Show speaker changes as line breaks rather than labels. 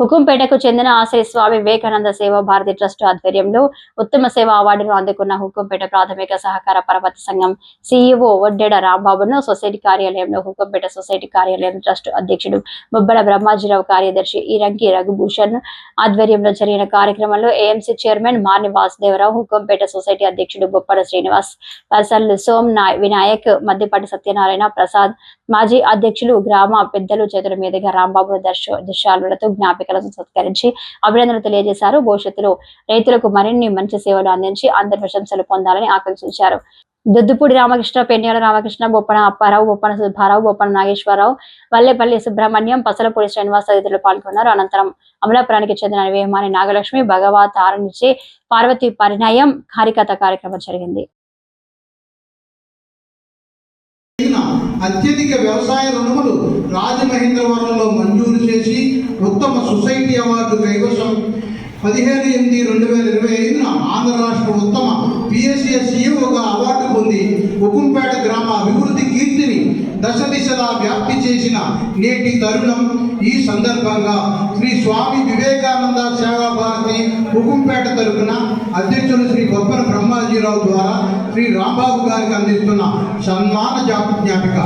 హుకుంపేటకు చెందిన ఆశ్రయ స్వామి వివేకానంద సేవా భారతి ట్రస్ట్ ఆధ్వర్యంలో ఉత్తమ సేవా అవార్డును అందుకున్న హుకుంపేట ప్రాథమిక సహకార పరపతి సంఘం సీఈఓ ఒడ్డెడ రాంబాబును సొసైటీ కార్యాలయంలో హుకుంపేట సొసైటీ కార్యాలయం ట్రస్ట్ అధ్యక్షుడు బొబ్బల బ్రహ్మాజీరావు కార్యదర్శి ఇరంకి రఘుభూషణ్ ఆధ్వర్యంలో జరిగిన కార్యక్రమంలో AMC chairman Marni Vasudevarao Hukumpeta society అధ్యక్షుడు బొప్పల శ్రీనివాస్ పర్సన్లు సోమ్ నాయ్ వినాయక్ మద్దిపాటి సత్యనారాయణ ప్రసాద్ మాజీ అధ్యక్షులు గ్రామ పెద్దలు చేతుల మీదుగా రాంబాబును దర్శ దృశ్యాలతో జ్ఞాపికలను సత్కరించి అభినందనలు తెలియజేశారు. భవిష్యత్తులో రైతులకు మరిన్ని మంచి సేవలు అందించి అందరి ప్రశంసలు పొందాలని ఆకాంక్షించారు. దుద్దుపూడి రామకృష్ణ పెన్యాల రామకృష్ణ బొప్పన అప్పారావు బొప్పన సుబ్బారావు బొప్పన నాగేశ్వరరావు వల్లేపల్లి సుబ్రహ్మణ్యం పసలపూడి శ్రీనివాస్ తదితరులు పాల్గొన్నారు. అనంతరం అమలాపురానికి చెందిన వేమాని నాగలక్ష్మి భగవత్ ఆరణించి పార్వతి పరిణయం హరికథ కార్యక్రమం జరిగింది.
అత్యధిక వ్యవసాయ రుణములు రాజమహేంద్రవరంలో మంజూరు చేసి ఉత్తమ సొసైటీ అవార్డు కైవసం పదిహేను ఎనిమిది రెండు వేల ఇరవై ఐదున ఆంధ్ర రాష్ట్ర ఉత్తమ పిఎస్సిఎస్ సీఈఓగా అవార్డు పొంది ఉకుంపేట గ్రామ అభివృద్ధి కీర్తిని దశ దిశలా వ్యాప్తి చేసిన నేటి తరుణం. ఈ సందర్భంగా శ్రీ స్వామి వివేకానంద సేవా భారతి ఉకుంపేట తరపున అధ్యక్షులు శ్రీ బొప్పన బ్రహ్మాజీరావు ద్వారా శ్రీ రాంబాబు గారికి అందిస్తున్న సన్మాన జాప జ్ఞాపిక